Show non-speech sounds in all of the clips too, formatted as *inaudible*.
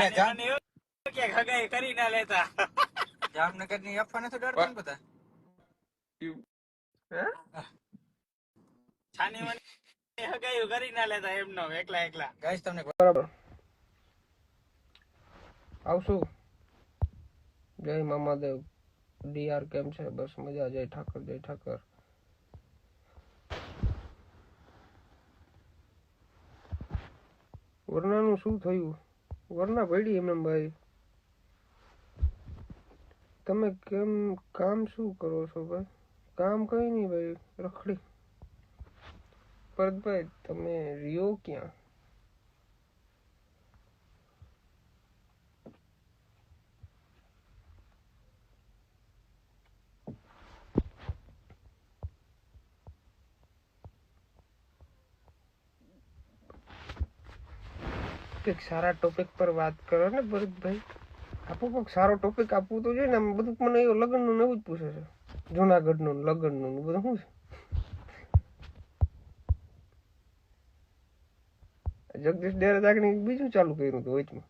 ક્યાં જામ? મને એવું કે કરી ના લેતા. જામનગરની અફવા નથી ડરતા બધા? છાની મને હગાઈ કરી ના લેતા એમનો એકલા એકલા. ગાઈસ તમને બરાબર. આવશું. જય મામાદેવ ડીઆર કેમ છે? બસ મજા જય ઠાકર જય ઠાકર. વરનાનું શું થયું? વરના પડી એમને ભાઈ. તમે કેમ, કામ શું કરો છો ભાઈ? કામ કઈ નહીં ભાઈ, રખડી. ભરતભાઈ તમે રહ્યો ક્યાં? કંઈક સારા ટોપિક પર વાત કરો ને ભરતભાઈ. આપો કોઈક સારો ટોપિક આપવું તો જોઈએ ને, આમ બધું મને એવું લગ્નનું ને એવું જ પૂછે છે. જુનાગઢનું લગ્નનું બધું, શું છે? જગદીશ ડેરા દાગણી બીજું ચાલુ કર્યું હતું વચમાં.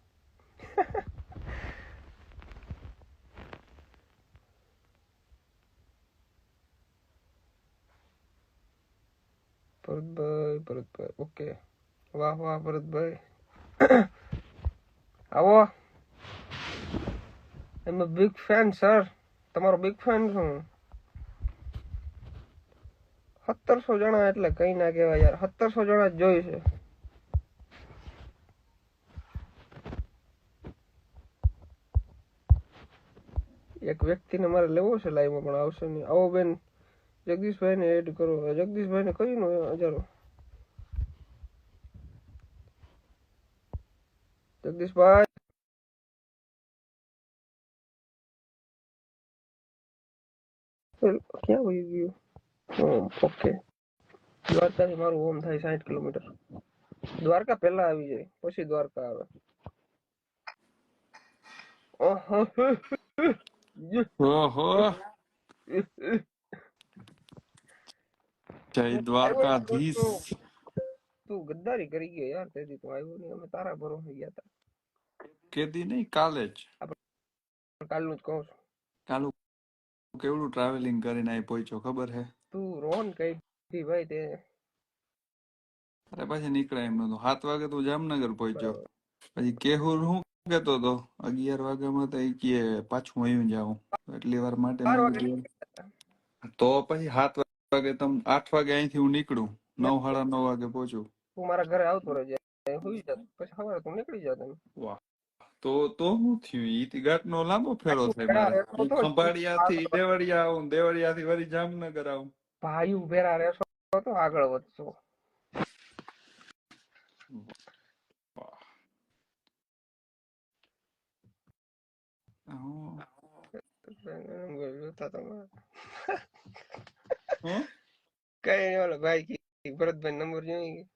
ભરતભાઈ ભરતભાઈ, ઓકે. વાહ વાહ, ભરતભાઈ. *coughs* આવો. એમ બિગ ફેન સર તમારો બિગ ફેન છું સત્તરસો જણા એટલે કઈ ના કહેવાય યાર. સત્તરસો જણા જોઈ છે. એક વ્યક્તિને મારે લેવો છે લાઈવમાં પણ આવશે નહીં. આવો બેન. જગદીશભાઈને એડ કરો. જગદીશભાઈને કયું હજારો. જગદીશભાઈ ક્યાં વહી ગયું ઓમ ઓકે દ્વારકાથી મારું ઓમ થાય સાઠ કિલોમીટર. દ્વારકા પહેલા આવી જાય પછી દ્વારકા આવે. ઓહો. જય દ્વારકાધીશ. તું ગદ્દારી કરી ગયો યાર તેથી તું આવ્યો નહીં. અમે તારા ભરોસે ગયા હતા. કેદી નહીં કાલે જ. કાલનું જ કહું છું. કાલુ કેવડું ટ્રાવેલિંગ કરીને અહીં પહોંચ્યો ખબર હે? તું રોન કઈ દી ભાઈ તે. અરે પછી નીકળે એમ નતું સાત વાગે તું જામનગર પહોંચ્યો. પછી કેહુર હું કેતો તો અગિયાર વાગ્યામાં તો એ કે પાછું અહીં જાઉં. એટલી વાર માટે તો પછી સાત વાગે તમ આઠ વાગે અહીંથી હું નીકળું. નવ સાડા નવ વાગે પહોંચું. તું મારા ઘરે આવતો રહેજે. પછી સવારે તું નીકળી જાવ વાહ. તો તો હું થયું? ઈ ઘાટનો લાંબો ફેરો થાય ખંભાળિયાથી દેવળિયા આવું દેવળિયાથી વળી જામનગર આવું. ભાઈ ભેરા રહેશો તો આગળ વધશો. કઈ ઓલો ભાઈ ભરતભાઈ નંબર જોઈ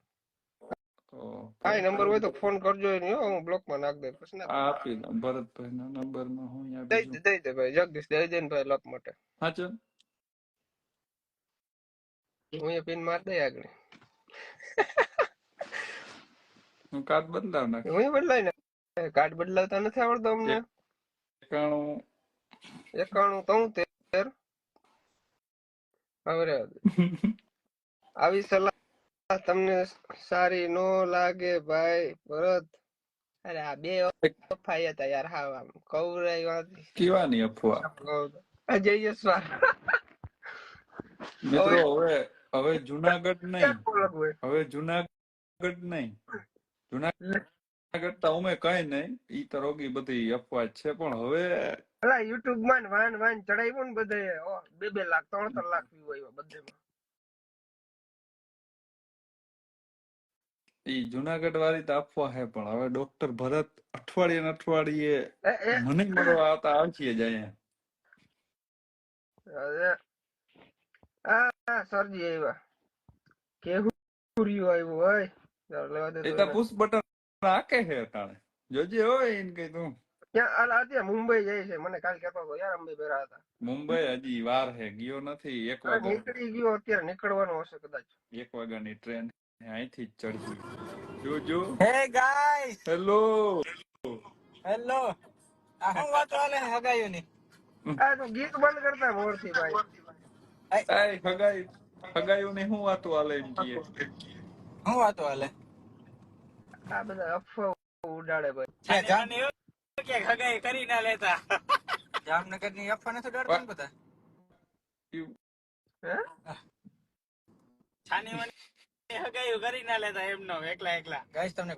કાંઈ નંબર હોય તો ફોન કરજો નહીં હો હું બ્લોકમાં નાખ દે પછી આપી દઉં ભરતભાઈ ના નંબરમાં હું દઈ દે દઈ દે ભાઈ જગદીશ દઈ દે ને ભાઈ લોક માટે. હા હું એ પિન માર દઈ આગળ. હું કાર્ડ બદલાવ નાખ હું બદલાઈ ને કાર્ડ બદલાવતા નથી આવડતો અમને. એકાણું. એકાણું તોતેર. હવે આવી સલાહ તમને સારી નો લાગે ભાઈ ભરત. અરે આ બે અફાઈ હતા યાર હા આમ કૌરાઈ વાંચી કેવાની અફવા? અજય યશવાર મિત્રો હવે હવે જુનાગઢ નહીં. હવે જુનાગઢ નહીં. જુનાગઢ તો અમે કઈ નહીં. ઈ તો રોગી બધી અફવા છે. પણ હવે અલા યુટ્યુબમાં વાન વાન ચડાવ્યું ને બધે. બે બે લાખ ત્રણ ત્રણ લાખ વ્યૂ આવ્યા બધેમાં. ઈ જુનાગઢ વાળી તો આપવા હે પણ હવે ડોક્ટર ભરત અઠવાડિયે અઠવાડિયે એ એ. મને મળવા આવતા આવશે જ અહીંયા. આ સરજી આવ્યા. કેહુરિયો આવ્યો હોય લેવા દે એ તો પુશ બટન આકે છે અટાણે. જોજે હોય એને કઈ તું. મુંબઈ જાય છે. મને કાલ કહેતો હતો યાર અંબે હતા. મુંબઈ હજી વાર હે ગયો નથી. એક વાગે નીકળી ગયો અત્યારે નીકળવાનો હશે કદાચ. એક વાગ્યાની ટ્રેન અહીંથી જ જોજો હે ગાઈસ! હેલો. હેલો. આ હું વાત વાલે હગાયો હગાઈઓની આ તો ગીત બંધ કરતા મોરથી ભાઈ. આય હગાઈ હગાયો ને હું વાતો હાલે એમ કીએ હું વાતો હાલે આ બધા અફવા ઉડાડે ભાઈ. એવું કે હગાઈ કરી ના લેતા. જામનગરની અફવા નથી ડરતા ને બધા? હે? છાનીમાની હગાઈ કરી ના લેતા એમનો એકલા એકલા. ગાઈસ તમને